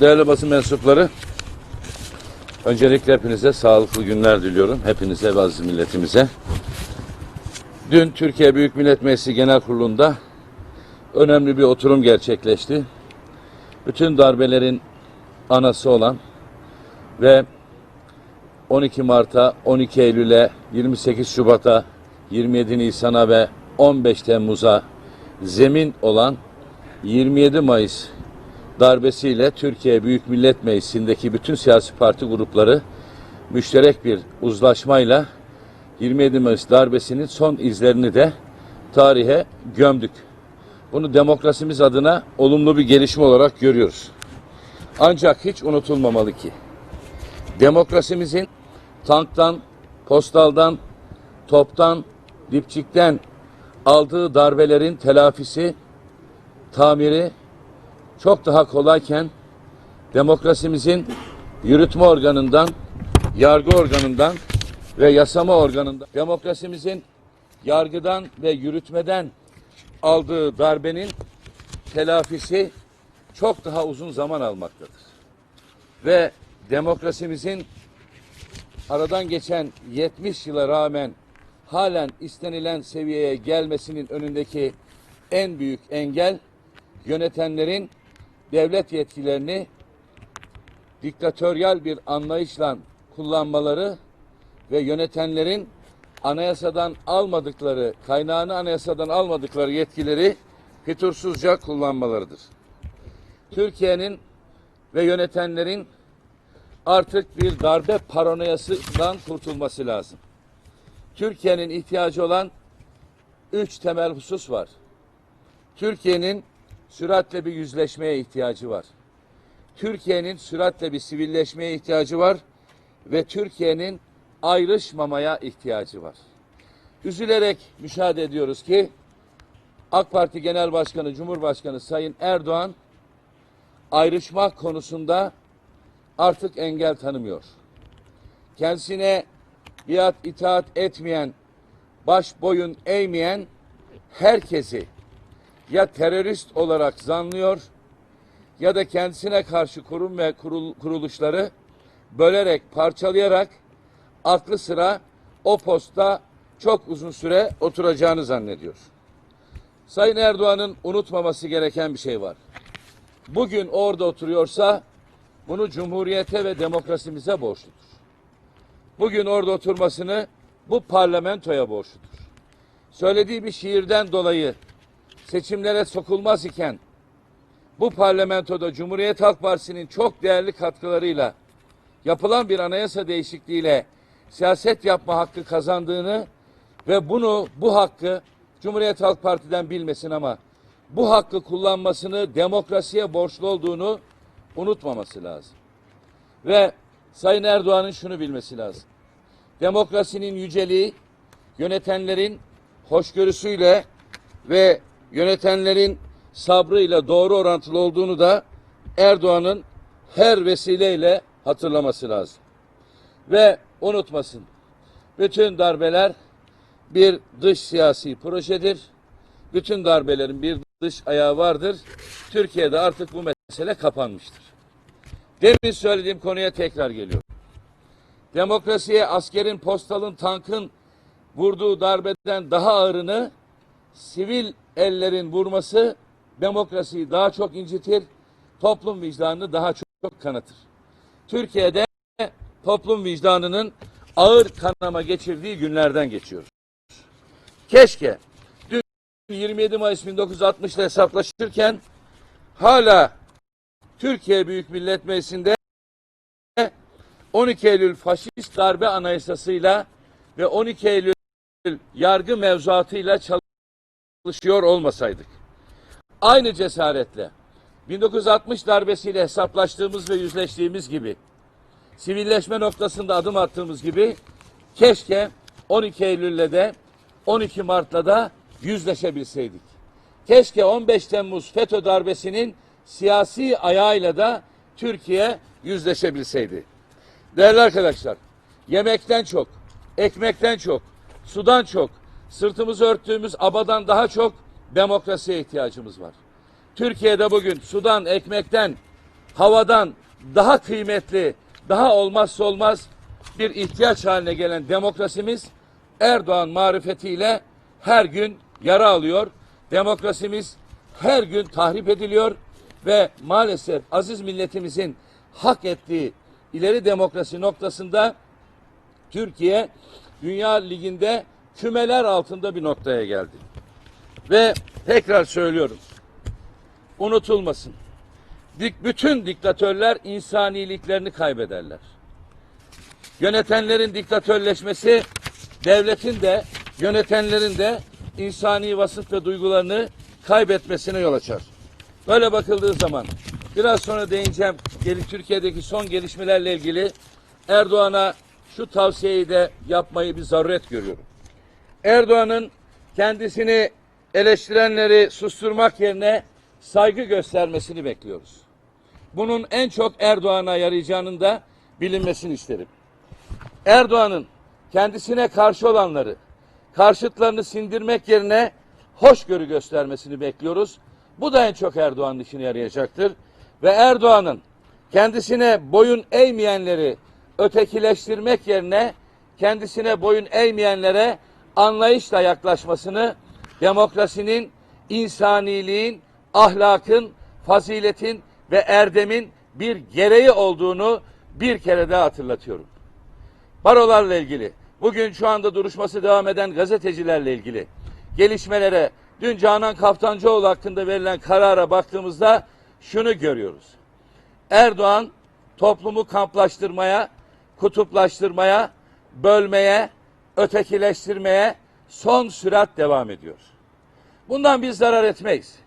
Değerli basın mensupları, öncelikle hepinize sağlıklı günler diliyorum. Hepinize ve aziz milletimize. Dün Türkiye Büyük Millet Meclisi Genel Kurulu'nda önemli bir oturum gerçekleşti. Bütün darbelerin anası olan ve 12 Mart'a, 12 Eylül'e, 28 Şubat'a, 27 Nisan'a ve 15 Temmuz'a zemin olan 27 Mayıs darbesiyle Türkiye Büyük Millet Meclisi'ndeki bütün siyasi parti grupları müşterek bir uzlaşmayla 27 Mayıs darbesinin son izlerini de tarihe gömdük. Bunu demokrasimiz adına olumlu bir gelişme olarak görüyoruz. Ancak hiç unutulmamalı ki demokrasimizin tanktan, postaldan, toptan, dipçikten aldığı darbelerin telafisi, tamiri çok daha kolayken demokrasimizin yürütme organından, yargı organından ve yasama organından, demokrasimizin yargıdan ve yürütmeden aldığı darbenin telafisi çok daha uzun zaman almaktadır. Ve demokrasimizin aradan geçen 70 yıla rağmen halen istenilen seviyeye gelmesinin önündeki en büyük engel yönetenlerin devlet yetkilerini diktatöryal bir anlayışla kullanmaları ve yönetenlerin anayasadan almadıkları, kaynağını anayasadan almadıkları yetkileri fütursuzca kullanmalarıdır. Türkiye'nin ve yönetenlerin artık bir darbe paranoyasından kurtulması lazım. Türkiye'nin ihtiyacı olan üç temel husus var. Türkiye'nin süratle bir yüzleşmeye ihtiyacı var. Türkiye'nin süratle bir sivilleşmeye ihtiyacı var ve Türkiye'nin ayrışmamaya ihtiyacı var. Üzülerek müşahede ediyoruz ki AK Parti Genel Başkanı, Cumhurbaşkanı Sayın Erdoğan ayrışma konusunda artık engel tanımıyor. Kendisine biat itaat etmeyen, baş boyun eğmeyen herkesi ya terörist olarak zanlıyor ya da kendisine karşı kurum ve kurul- kuruluşları bölerek, parçalayarak aklı sıra o posta çok uzun süre oturacağını zannediyor. Sayın Erdoğan'ın unutmaması gereken bir şey var. Bugün orada oturuyorsa bunu cumhuriyete ve demokrasimize borçludur. Bugün orada oturmasını bu parlamentoya borçludur. Söylediği bir şiirden dolayı seçimlere sokulmaz iken bu parlamentoda Cumhuriyet Halk Partisi'nin çok değerli katkılarıyla yapılan bir anayasa değişikliğiyle siyaset yapma hakkı kazandığını ve bunu bu hakkı Cumhuriyet Halk Parti'den bilmesin ama bu hakkı kullanmasını demokrasiye borçlu olduğunu unutmaması lazım. Ve Sayın Erdoğan'ın şunu bilmesi lazım. Demokrasinin yüceliği yönetenlerin hoşgörüsüyle ve yönetenlerin sabrıyla doğru orantılı olduğunu da Erdoğan'ın her vesileyle hatırlaması lazım. Ve unutmasın. Bütün darbeler bir dış siyasi projedir. Bütün darbelerin bir dış ayağı vardır. Türkiye'de artık bu mesele kapanmıştır. Demin söylediğim konuya tekrar geliyorum. Demokrasiye askerin, postalın, tankın vurduğu darbeden daha ağırını sivil ellerin vurması demokrasiyi daha çok incitir, toplum vicdanını daha çok kanatır. Türkiye'de toplum vicdanının ağır kanama geçirdiği günlerden geçiyoruz. Keşke dün 27 Mayıs 1960'da hesaplaşırken hala Türkiye Büyük Millet Meclisi'nde 12 Eylül faşist darbe anayasasıyla ve 12 Eylül yargı mevzuatıyla çalışıyor olmasaydık. Aynı cesaretle 1960 darbesiyle hesaplaştığımız ve yüzleştiğimiz gibi sivilleşme noktasında adım attığımız gibi keşke 12 Eylül'le de 12 Mart'la da yüzleşebilseydik. Keşke 15 Temmuz FETÖ darbesinin siyasi ayağıyla da Türkiye yüzleşebilseydi. Değerli arkadaşlar, yemekten çok, ekmekten çok, sudan çok, sırtımızı örttüğümüz abadan daha çok demokrasiye ihtiyacımız var. Türkiye'de bugün sudan, ekmekten, havadan daha kıymetli, daha olmazsa olmaz bir ihtiyaç haline gelen demokrasimiz Erdoğan marifetiyle her gün yara alıyor. Demokrasimiz her gün tahrip ediliyor ve maalesef aziz milletimizin hak ettiği ileri demokrasi noktasında Türkiye Dünya Ligi'nde kümeler altında bir noktaya geldi. Ve tekrar söylüyorum. Unutulmasın. Dik, bütün diktatörler insaniliklerini kaybederler. Yönetenlerin diktatörleşmesi devletin de yönetenlerin de insani vasıf ve duygularını kaybetmesine yol açar. Böyle bakıldığı zaman biraz sonra değineceğim Türkiye'deki son gelişmelerle ilgili Erdoğan'a şu tavsiyeyi de yapmayı bir zaruret görüyorum. Erdoğan'ın kendisini eleştirenleri susturmak yerine saygı göstermesini bekliyoruz. Bunun en çok Erdoğan'a yarayacağının da bilinmesini isterim. Erdoğan'ın kendisine karşı olanları, karşıtlarını sindirmek yerine hoşgörü göstermesini bekliyoruz. Bu da en çok Erdoğan'ın işine yarayacaktır. Ve Erdoğan'ın kendisine boyun eğmeyenleri ötekileştirmek yerine kendisine boyun eğmeyenlere anlayışla yaklaşmasını demokrasinin, insaniliğin, ahlakın, faziletin ve erdemin bir gereği olduğunu bir kere daha hatırlatıyorum. Barolarla ilgili, bugün şu anda duruşması devam eden gazetecilerle ilgili gelişmelere, dün Canan Kaftancıoğlu hakkında verilen karara baktığımızda şunu görüyoruz. Erdoğan toplumu kamplaştırmaya, kutuplaştırmaya, bölmeye, ötekileştirmeye son sürat devam ediyor. Bundan biz zarar etmeyiz.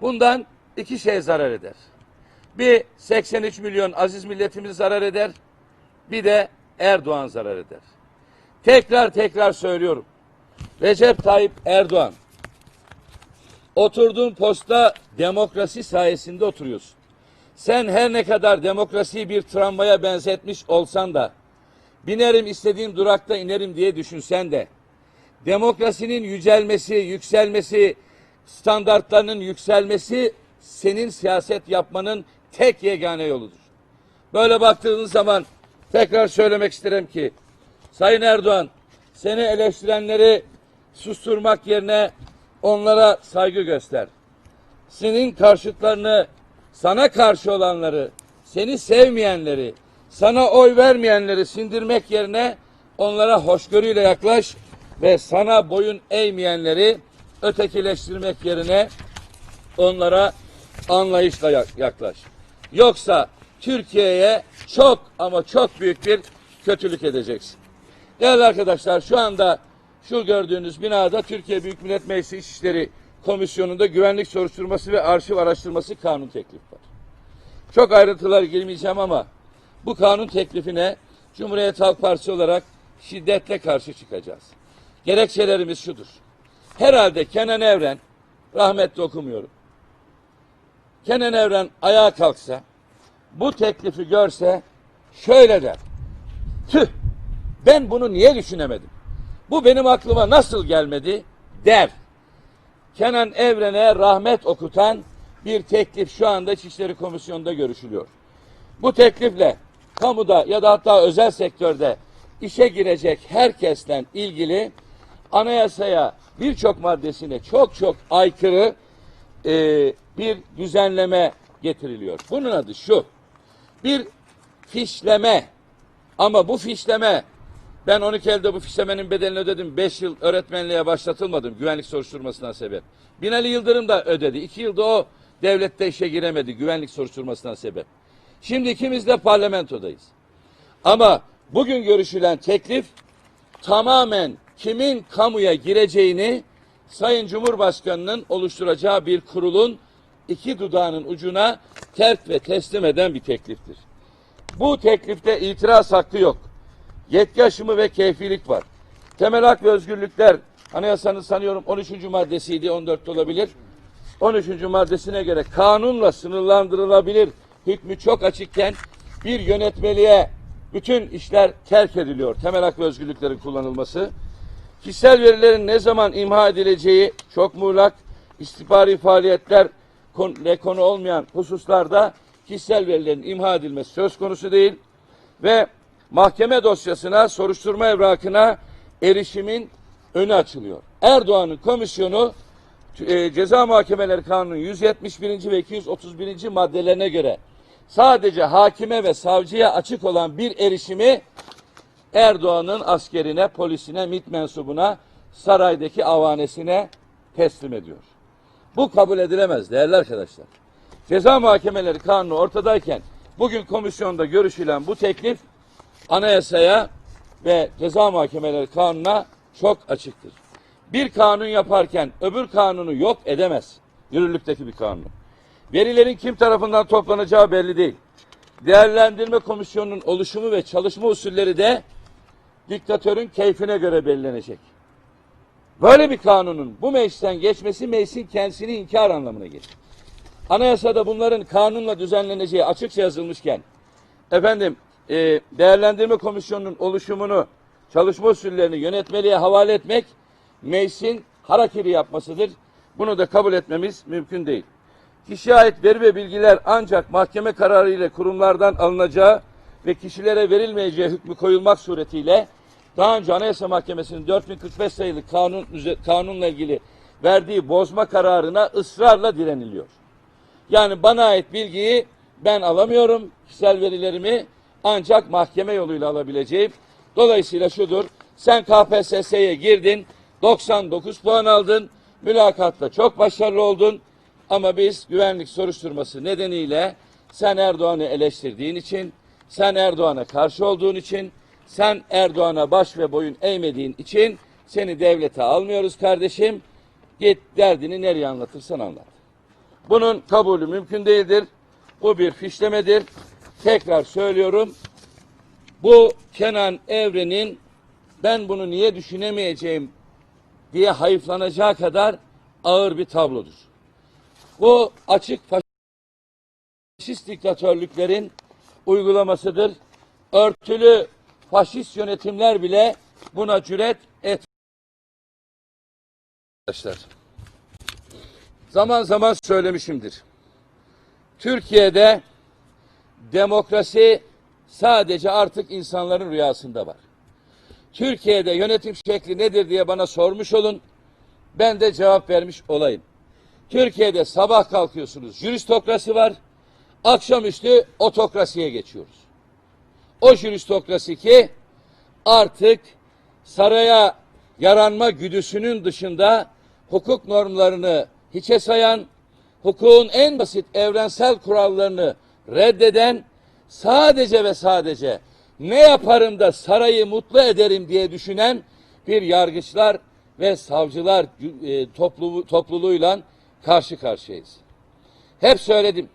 Bundan iki şey zarar eder. Bir 83 milyon aziz milletimiz zarar eder. Bir de Erdoğan zarar eder. Tekrar tekrar söylüyorum. Recep Tayyip Erdoğan oturduğun posta demokrasi sayesinde oturuyorsun. Sen her ne kadar demokrasiyi bir tramvaya benzetmiş olsan da binerim istediğim durakta inerim diye düşünsen de demokrasinin yücelmesi, yükselmesi, standartlarının yükselmesi senin siyaset yapmanın tek yegane yoludur. Böyle baktığınız zaman tekrar söylemek isterim ki Sayın Erdoğan seni eleştirenleri susturmak yerine onlara saygı göster. Senin karşıtlarını, sana karşı olanları, seni sevmeyenleri, sana oy vermeyenleri sindirmek yerine onlara hoşgörüyle yaklaş ve sana boyun eğmeyenleri ötekileştirmek yerine onlara anlayışla yak- yaklaş. Yoksa Türkiye'ye çok ama çok büyük bir kötülük edeceksin. Değerli arkadaşlar şu anda şu gördüğünüz binada Türkiye Büyük Millet Meclisi İçişleri Komisyonu'nda güvenlik soruşturması ve arşiv araştırması kanun teklifi var. Çok ayrıntılara girmeyeceğim ama bu kanun teklifine Cumhuriyet Halk Partisi olarak şiddetle karşı çıkacağız. Gerekçelerimiz şudur. Herhalde Kenan Evren, rahmetli okumuyorum. Kenan Evren ayağa kalksa, bu teklifi görse şöyle der. Tüh ben bunu niye düşünemedim? Bu benim aklıma nasıl gelmedi der. Kenan Evren'e rahmet okutan bir teklif şu anda İçişleri Komisyonu'nda görüşülüyor. Bu teklifle kamuda ya da hatta özel sektörde işe girecek herkesten ilgili anayasaya birçok maddesine çok çok aykırı e, bir düzenleme getiriliyor. Bunun adı şu. Bir fişleme ama bu fişleme ben 12 elde bu fişlemenin bedelini ödedim. 5 yıl öğretmenliğe başlatılmadım güvenlik soruşturmasından sebep. Binali Yıldırım da ödedi. 2 yılda o devlette işe giremedi güvenlik soruşturmasından sebep. Şimdi ikimiz de parlamentodayız. Ama bugün görüşülen teklif tamamen kimin kamuya gireceğini Sayın Cumhurbaşkanı'nın oluşturacağı bir kurulun iki dudağının ucuna terk ve teslim eden bir tekliftir. Bu teklifte itiraz hakkı yok. Yetki aşımı ve keyfilik var. Temel hak ve özgürlükler anayasanın sanıyorum 13. maddesiydi 14 olabilir. 13. maddesine göre kanunla sınırlandırılabilir hükmü çok açıkken bir yönetmeliğe bütün işler terk ediliyor. Temel hak ve özgürlüklerin kullanılması. Kişisel verilerin ne zaman imha edileceği çok muğlak. istihbari faaliyetler kon- ile konu olmayan hususlarda kişisel verilerin imha edilmesi söz konusu değil ve mahkeme dosyasına, soruşturma evrakına erişimin önü açılıyor. Erdoğan'ın komisyonu e, Ceza Muhakemeleri Kanunu 171. ve 231. maddelerine göre sadece hakime ve savcıya açık olan bir erişimi Erdoğan'ın askerine, polisine, MİT mensubuna, saraydaki avanesine teslim ediyor. Bu kabul edilemez değerli arkadaşlar. Ceza Muhakemeleri Kanunu ortadayken bugün komisyonda görüşülen bu teklif anayasaya ve ceza muhakemeleri kanununa çok açıktır. Bir kanun yaparken öbür kanunu yok edemez. Yürürlükteki bir kanunu. Verilerin kim tarafından toplanacağı belli değil. Değerlendirme komisyonunun oluşumu ve çalışma usulleri de diktatörün keyfine göre belirlenecek. Böyle bir kanunun bu meclisten geçmesi meclisin kendisini inkar anlamına gelir. Anayasada bunların kanunla düzenleneceği açıkça yazılmışken efendim e, değerlendirme komisyonunun oluşumunu, çalışma usullerini yönetmeliğe havale etmek meclisin harakiri yapmasıdır. Bunu da kabul etmemiz mümkün değil. Kişiye ait veri ve bilgiler ancak mahkeme kararı ile kurumlardan alınacağı ve kişilere verilmeyeceği hükmü koyulmak suretiyle daha önce Anayasa Mahkemesi'nin 4045 sayılı kanun, kanunla ilgili verdiği bozma kararına ısrarla direniliyor. Yani bana ait bilgiyi ben alamıyorum. Kişisel verilerimi ancak mahkeme yoluyla alabileceğim. Dolayısıyla şudur. Sen KPSS'ye girdin. 99 puan aldın. Mülakatta çok başarılı oldun. Ama biz güvenlik soruşturması nedeniyle sen Erdoğan'ı eleştirdiğin için, sen Erdoğan'a karşı olduğun için, sen Erdoğan'a baş ve boyun eğmediğin için seni devlete almıyoruz kardeşim. Git derdini nereye anlatırsan anlat. Bunun kabulü mümkün değildir. Bu bir fişlemedir. Tekrar söylüyorum. Bu Kenan Evren'in ben bunu niye düşünemeyeceğim diye hayıflanacağı kadar ağır bir tablodur. Bu açık faşist diktatörlüklerin uygulamasıdır. Örtülü faşist yönetimler bile buna cüret et. Arkadaşlar, zaman zaman söylemişimdir. Türkiye'de demokrasi sadece artık insanların rüyasında var. Türkiye'de yönetim şekli nedir diye bana sormuş olun. Ben de cevap vermiş olayım. Türkiye'de sabah kalkıyorsunuz jüristokrasi var. Akşamüstü otokrasiye geçiyoruz. O jüristokrasi ki artık saraya yaranma güdüsünün dışında hukuk normlarını hiçe sayan, hukukun en basit evrensel kurallarını reddeden, sadece ve sadece ne yaparım da sarayı mutlu ederim diye düşünen bir yargıçlar ve savcılar e, topluluğu, topluluğuyla karşı karşıyayız. Hep söyledim.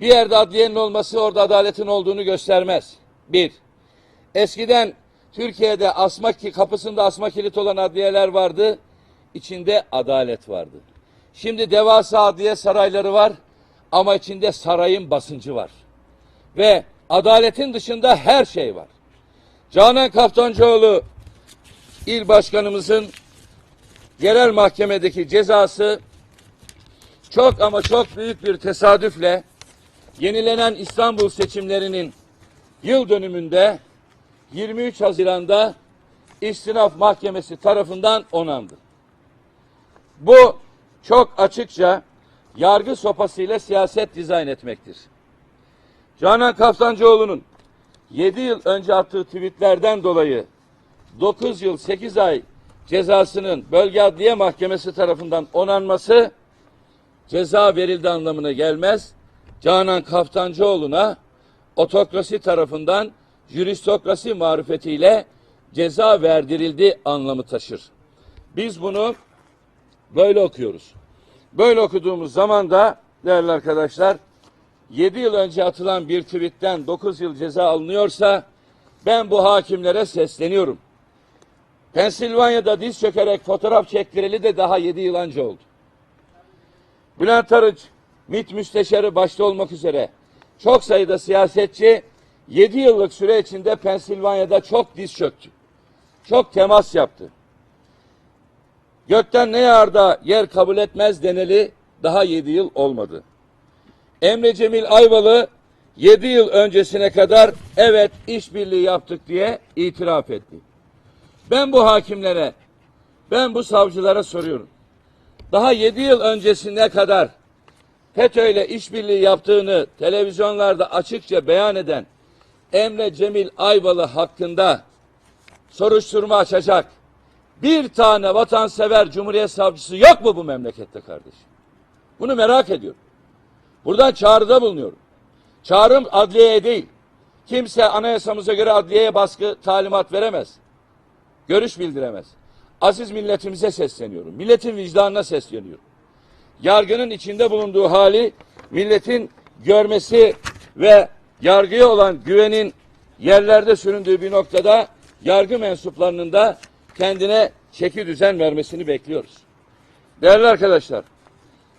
Bir yerde adliyenin olması orada adaletin olduğunu göstermez. Bir, eskiden Türkiye'de asma kapısında asma kilit olan adliyeler vardı. İçinde adalet vardı. Şimdi devasa adliye sarayları var ama içinde sarayın basıncı var. Ve adaletin dışında her şey var. Canan Kaftancıoğlu il başkanımızın yerel mahkemedeki cezası çok ama çok büyük bir tesadüfle yenilenen İstanbul seçimlerinin yıl dönümünde 23 Haziran'da İstinaf Mahkemesi tarafından onandı. Bu çok açıkça yargı sopasıyla siyaset dizayn etmektir. Canan Kaftancıoğlu'nun 7 yıl önce attığı tweetlerden dolayı 9 yıl 8 ay cezasının Bölge Adliye Mahkemesi tarafından onanması ceza verildi anlamına gelmez. Canan Kaftancıoğlu'na otokrasi tarafından jüristokrasi marifetiyle ceza verdirildi anlamı taşır. Biz bunu böyle okuyoruz. Böyle okuduğumuz zaman da değerli arkadaşlar 7 yıl önce atılan bir tweetten 9 yıl ceza alınıyorsa ben bu hakimlere sesleniyorum. Pensilvanya'da diz çökerek fotoğraf çektireli de daha 7 yıl önce oldu. Bülent Arıç, MİT müsteşarı başta olmak üzere çok sayıda siyasetçi 7 yıllık süre içinde Pensilvanya'da çok diz çöktü. Çok temas yaptı. Gökten ne yağar da yer kabul etmez deneli daha 7 yıl olmadı. Emre Cemil Ayvalı 7 yıl öncesine kadar evet işbirliği yaptık diye itiraf etti. Ben bu hakimlere, ben bu savcılara soruyorum. Daha 7 yıl öncesine kadar FETÖ ile işbirliği yaptığını televizyonlarda açıkça beyan eden Emre Cemil Ayvalı hakkında soruşturma açacak bir tane vatansever Cumhuriyet Savcısı yok mu bu memlekette kardeşim? Bunu merak ediyorum. Buradan çağrıda bulunuyorum. Çağrım adliyeye değil. Kimse anayasamıza göre adliyeye baskı talimat veremez. Görüş bildiremez. Aziz milletimize sesleniyorum. Milletin vicdanına sesleniyorum. Yargının içinde bulunduğu hali milletin görmesi ve yargıya olan güvenin yerlerde süründüğü bir noktada yargı mensuplarının da kendine çeki düzen vermesini bekliyoruz. Değerli arkadaşlar,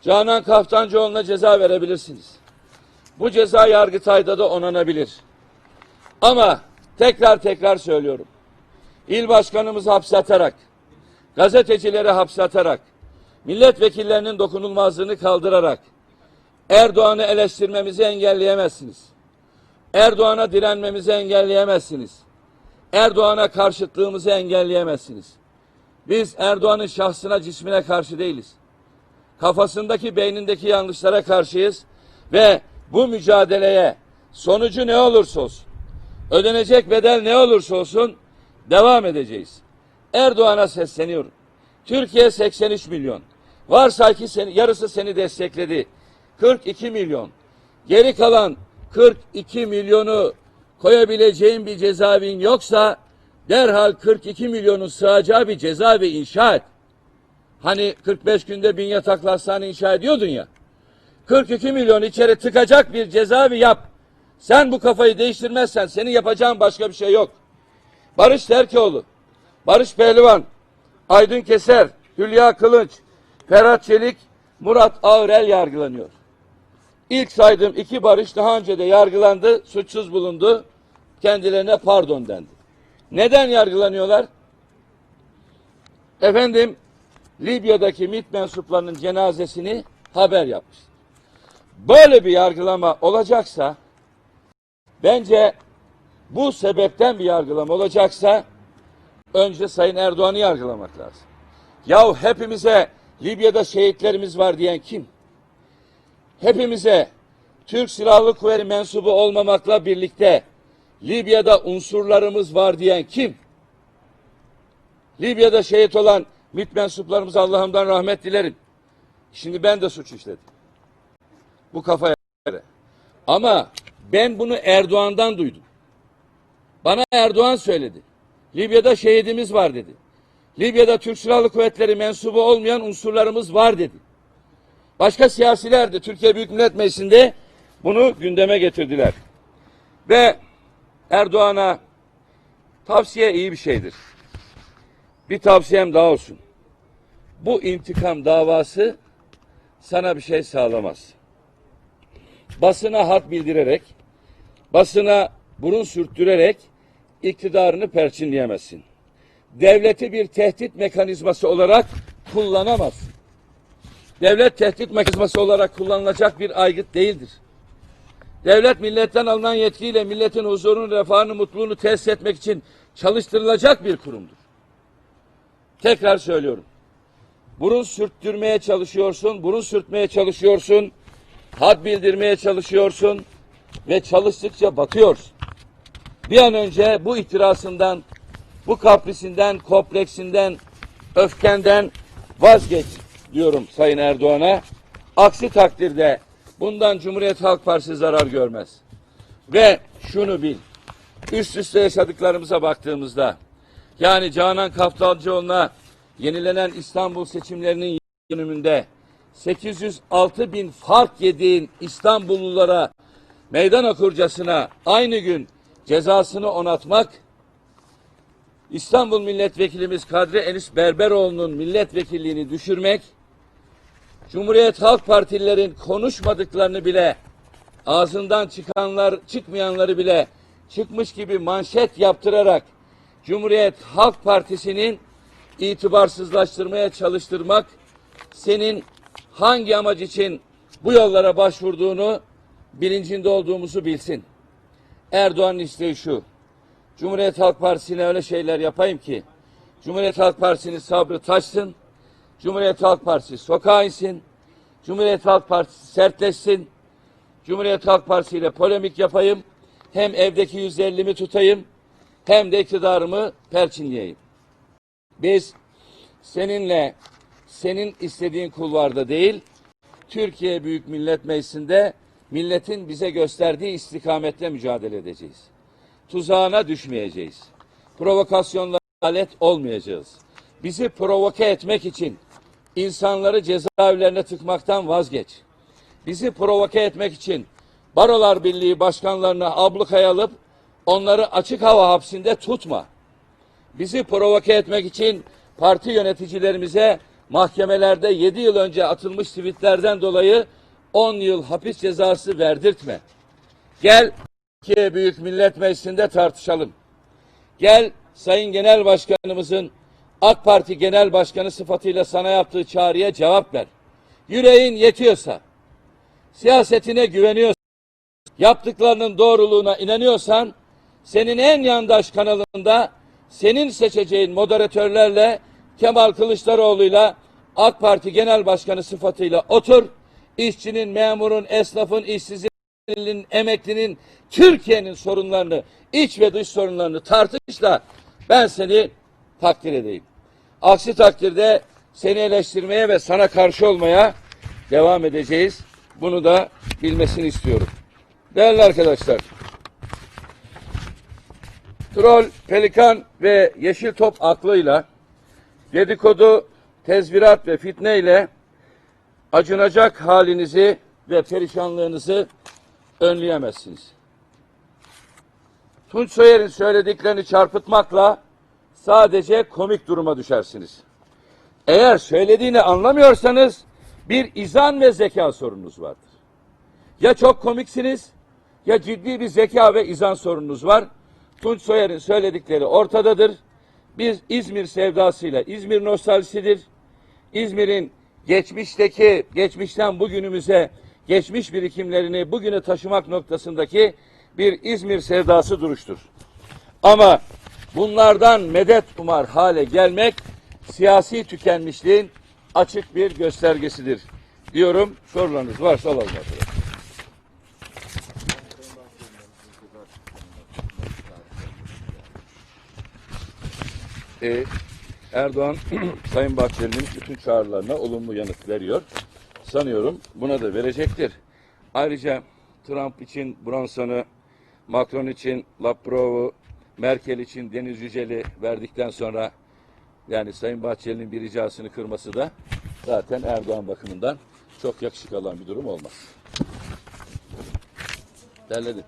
Canan Kaftancıoğlu'na ceza verebilirsiniz. Bu ceza Yargıtay'da da onanabilir. Ama tekrar tekrar söylüyorum. İl başkanımızı hapse atarak, gazetecileri hapse atarak, milletvekillerinin dokunulmazlığını kaldırarak Erdoğan'ı eleştirmemizi engelleyemezsiniz. Erdoğan'a direnmemizi engelleyemezsiniz. Erdoğan'a karşıtlığımızı engelleyemezsiniz. Biz Erdoğan'ın şahsına, cismine karşı değiliz. Kafasındaki, beynindeki yanlışlara karşıyız ve bu mücadeleye sonucu ne olursa olsun, ödenecek bedel ne olursa olsun devam edeceğiz. Erdoğan'a sesleniyorum. Türkiye 83 milyon. Varsay ki seni, yarısı seni destekledi. 42 milyon. Geri kalan 42 milyonu koyabileceğin bir cezaevin yoksa derhal 42 milyonun sığacağı bir cezaevi inşa et. Hani 45 günde bin yataklı hastane inşa ediyordun ya. 42 milyon içeri tıkacak bir cezaevi yap. Sen bu kafayı değiştirmezsen senin yapacağın başka bir şey yok. Barış Terkoğlu, Barış Pehlivan, Aydın Keser, Hülya Kılınç, Ferhat Çelik, Murat Ağrel yargılanıyor. İlk saydığım iki barış daha önce de yargılandı, suçsuz bulundu. Kendilerine pardon dendi. Neden yargılanıyorlar? Efendim, Libya'daki MİT mensuplarının cenazesini haber yapmış. Böyle bir yargılama olacaksa, bence bu sebepten bir yargılama olacaksa, önce Sayın Erdoğan'ı yargılamak lazım. Yahu hepimize Libya'da şehitlerimiz var diyen kim? Hepimize Türk Silahlı Kuvvetleri mensubu olmamakla birlikte Libya'da unsurlarımız var diyen kim? Libya'da şehit olan MİT mensuplarımıza Allah'ımdan rahmet dilerim. Şimdi ben de suç işledim. Bu kafaya göre. Ama ben bunu Erdoğan'dan duydum. Bana Erdoğan söyledi. Libya'da şehidimiz var dedi. Libya'da Türk Silahlı Kuvvetleri mensubu olmayan unsurlarımız var dedi. Başka siyasiler de Türkiye Büyük Millet Meclisi'nde bunu gündeme getirdiler. Ve Erdoğan'a tavsiye iyi bir şeydir. Bir tavsiyem daha olsun. Bu intikam davası sana bir şey sağlamaz. Basına hat bildirerek, basına burun sürttürerek iktidarını perçinleyemezsin. Devleti bir tehdit mekanizması olarak kullanamazsın. Devlet tehdit mekanizması olarak kullanılacak bir aygıt değildir. Devlet milletten alınan yetkiyle milletin huzurunu, refahını, mutluluğunu tesis etmek için çalıştırılacak bir kurumdur. Tekrar söylüyorum. Burun sürttürmeye çalışıyorsun, burun sürtmeye çalışıyorsun, had bildirmeye çalışıyorsun ve çalıştıkça batıyorsun. Bir an önce bu itirazından, bu kaprisinden, kompleksinden, öfkenden vazgeç diyorum Sayın Erdoğan'a. Aksi takdirde bundan Cumhuriyet Halk Partisi zarar görmez. Ve şunu bil, üst üste yaşadıklarımıza baktığımızda, yani Canan Kaftancıoğlu'na yenilenen İstanbul seçimlerinin dönümünde 806 bin fark yediğin İstanbullulara meydan okurcasına aynı gün cezasını onatmak, İstanbul Milletvekilimiz Kadri Enis Berberoğlu'nun milletvekilliğini düşürmek, Cumhuriyet Halk Partililerin konuşmadıklarını bile ağzından çıkanlar, çıkmayanları bile çıkmış gibi manşet yaptırarak Cumhuriyet Halk Partisi'nin itibarsızlaştırmaya çalıştırmak senin hangi amaç için bu yollara başvurduğunu bilincinde olduğumuzu bilsin. Erdoğan'ın isteği şu. Cumhuriyet Halk Partisi'ne öyle şeyler yapayım ki Cumhuriyet Halk Partisi'nin sabrı taşsın. Cumhuriyet Halk Partisi sokağa insin. Cumhuriyet Halk Partisi sertleşsin. Cumhuriyet Halk Partisi ile polemik yapayım. Hem evdeki 150'mi tutayım hem de iktidarımı perçinleyeyim. Biz seninle senin istediğin kulvarda değil, Türkiye Büyük Millet Meclisi'nde milletin bize gösterdiği istikamette mücadele edeceğiz. Tuzağına düşmeyeceğiz. Provokasyonlara alet olmayacağız. Bizi provoke etmek için insanları cezaevlerine tıkmaktan vazgeç. Bizi provoke etmek için Barolar Birliği başkanlarını ablukaya alıp onları açık hava hapsinde tutma. Bizi provoke etmek için parti yöneticilerimize mahkemelerde 7 yıl önce atılmış tweetlerden dolayı 10 yıl hapis cezası verdirtme. Gel Türkiye Büyük Millet Meclisi'nde tartışalım. Gel Sayın Genel Başkanımızın AK Parti Genel Başkanı sıfatıyla sana yaptığı çağrıya cevap ver. Yüreğin yetiyorsa, siyasetine güveniyorsan, yaptıklarının doğruluğuna inanıyorsan, senin en yandaş kanalında senin seçeceğin moderatörlerle Kemal Kılıçdaroğlu'yla AK Parti Genel Başkanı sıfatıyla otur. İşçinin, memurun, esnafın, işsizin, emeklinin, Türkiye'nin sorunlarını, iç ve dış sorunlarını tartış da ben seni takdir edeyim. Aksi takdirde seni eleştirmeye ve sana karşı olmaya devam edeceğiz. Bunu da bilmesini istiyorum. Değerli arkadaşlar, troll, pelikan ve yeşil top aklıyla dedikodu, tezvirat ve fitne ile acınacak halinizi ve perişanlığınızı önleyemezsiniz. Tunç Soyer'in söylediklerini çarpıtmakla sadece komik duruma düşersiniz. Eğer söylediğini anlamıyorsanız bir izan ve zeka sorununuz vardır. Ya çok komiksiniz ya ciddi bir zeka ve izan sorununuz var. Tunç Soyer'in söyledikleri ortadadır. Biz İzmir sevdasıyla, İzmir nostaljisidir. İzmir'in geçmişteki, geçmişten bugünümüze geçmiş birikimlerini bugüne taşımak noktasındaki bir İzmir sevdası duruştur. Ama bunlardan medet umar hale gelmek siyasi tükenmişliğin açık bir göstergesidir. Diyorum sorularınız varsa alalım arkadaşlar. Ee, Erdoğan Sayın Bahçeli'nin bütün çağrılarına olumlu yanıt veriyor. Sanıyorum buna da verecektir. Ayrıca Trump için Bronson'u, Macron için Laprov'u, Merkel için Deniz Yücel'i verdikten sonra yani Sayın Bahçeli'nin bir ricasını kırması da zaten Erdoğan bakımından çok yakışık alan bir durum olmaz. Derledim.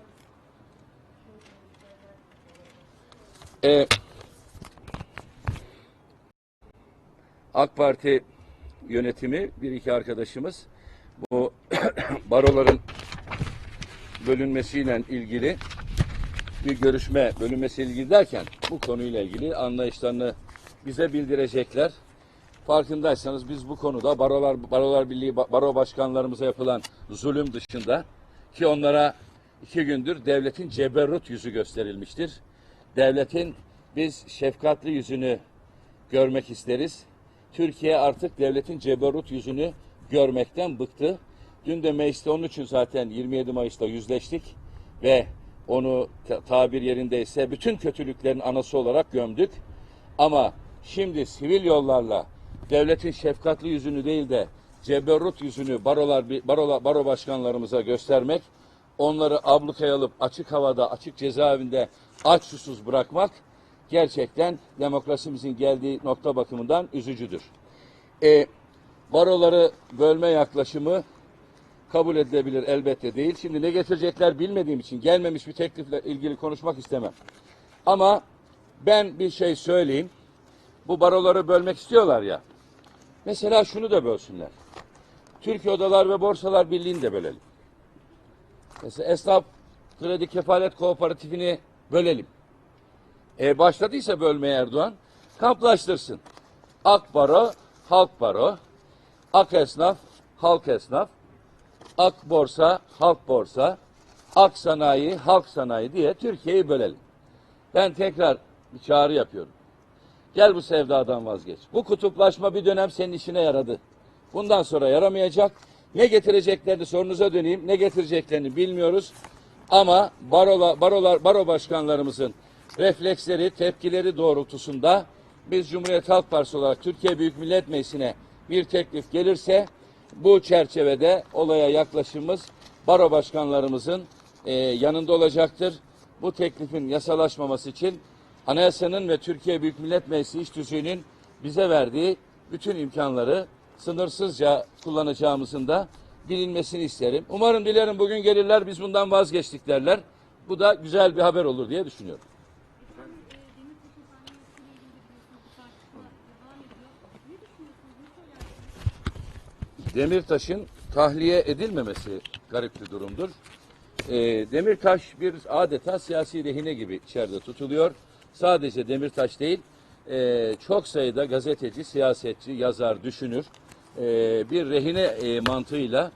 Ee, AK Parti yönetimi bir iki arkadaşımız bu baroların bölünmesiyle ilgili bir görüşme bölünmesiyle ilgili derken bu konuyla ilgili anlayışlarını bize bildirecekler. Farkındaysanız biz bu konuda barolar barolar birliği baro başkanlarımıza yapılan zulüm dışında ki onlara iki gündür devletin ceberrut yüzü gösterilmiştir. Devletin biz şefkatli yüzünü görmek isteriz. Türkiye artık devletin ceberrut yüzünü görmekten bıktı. Dün de mecliste onun için zaten 27 Mayıs'ta yüzleştik ve onu ta- tabir yerindeyse bütün kötülüklerin anası olarak gömdük. Ama şimdi sivil yollarla devletin şefkatli yüzünü değil de ceberrut yüzünü barolar, barolar, baro başkanlarımıza göstermek, onları ablukaya alıp açık havada, açık cezaevinde aç susuz bırakmak gerçekten demokrasimizin geldiği nokta bakımından üzücüdür. E, baroları bölme yaklaşımı kabul edilebilir elbette değil. Şimdi ne getirecekler bilmediğim için gelmemiş bir teklifle ilgili konuşmak istemem. Ama ben bir şey söyleyeyim. Bu baroları bölmek istiyorlar ya. Mesela şunu da bölsünler. Türkiye Odalar ve Borsalar Birliği'ni de bölelim. Mesela Esnaf Kredi Kefalet Kooperatifini bölelim. E, başladıysa bölmeye Erdoğan, kamplaştırsın. Ak Baro, Halk Baro, Ak Esnaf, Halk Esnaf. Ak borsa, halk borsa, ak sanayi, halk sanayi diye Türkiye'yi bölelim. Ben tekrar bir çağrı yapıyorum. Gel bu sevdadan vazgeç. Bu kutuplaşma bir dönem senin işine yaradı. Bundan sonra yaramayacak. Ne getireceklerini sorunuza döneyim. Ne getireceklerini bilmiyoruz. Ama barola, barolar, baro başkanlarımızın refleksleri, tepkileri doğrultusunda biz Cumhuriyet Halk Partisi olarak Türkiye Büyük Millet Meclisi'ne bir teklif gelirse bu çerçevede olaya yaklaşımımız baro başkanlarımızın e, yanında olacaktır. Bu teklifin yasalaşmaması için anayasanın ve Türkiye Büyük Millet Meclisi İş Tüzüğü'nün bize verdiği bütün imkanları sınırsızca kullanacağımızın da bilinmesini isterim. Umarım dilerim bugün gelirler biz bundan vazgeçtik derler. Bu da güzel bir haber olur diye düşünüyorum. Demirtaş'ın tahliye edilmemesi garip bir durumdur. Ee, Demirtaş bir adeta siyasi rehine gibi içeride tutuluyor. Sadece Demirtaş değil, e, çok sayıda gazeteci, siyasetçi, yazar, düşünür e, bir rehine e, mantığıyla,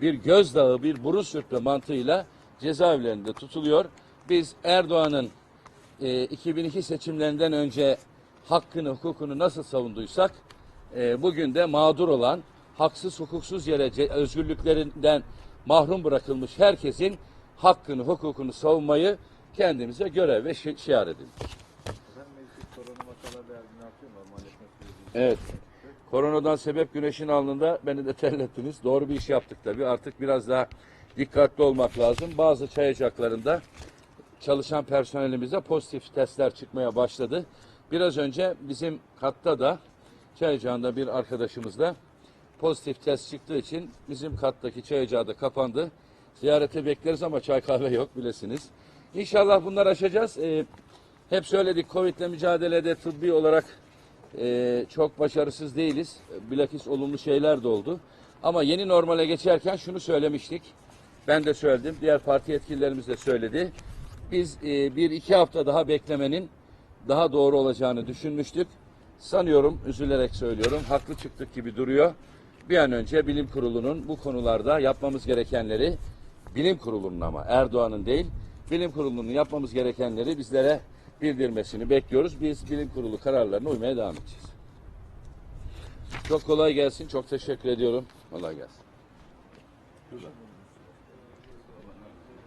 bir gözdağı, bir burun sürtme mantığıyla cezaevlerinde tutuluyor. Biz Erdoğan'ın e, 2002 seçimlerinden önce hakkını, hukukunu nasıl savunduysak, e, bugün de mağdur olan, haksız, hukuksuz yere özgürlüklerinden mahrum bırakılmış herkesin hakkını, hukukunu savunmayı kendimize görev ve şi- şiar edin. Evet. Koronadan sebep güneşin alnında beni de terlettiniz. Doğru bir iş yaptık tabii. Artık biraz daha dikkatli olmak lazım. Bazı çay ocaklarında çalışan personelimize pozitif testler çıkmaya başladı. Biraz önce bizim katta da çay ocağında bir arkadaşımız da pozitif test çıktığı için bizim kattaki çay ocağı da kapandı. Ziyarete bekleriz ama çay kahve yok bilesiniz. İnşallah bunları aşacağız. Ee, hep söyledik Covid'le mücadelede tıbbi olarak e, çok başarısız değiliz. Bilakis olumlu şeyler de oldu. Ama yeni normale geçerken şunu söylemiştik. Ben de söyledim. Diğer parti yetkililerimiz de söyledi. Biz e, bir iki hafta daha beklemenin daha doğru olacağını düşünmüştük. Sanıyorum, üzülerek söylüyorum, haklı çıktık gibi duruyor. Bir an önce bilim kurulunun bu konularda yapmamız gerekenleri, bilim kurulunun ama Erdoğan'ın değil, bilim kurulunun yapmamız gerekenleri bizlere bildirmesini bekliyoruz. Biz bilim kurulu kararlarına uymaya devam edeceğiz. Çok kolay gelsin, çok teşekkür ediyorum. Kolay gelsin.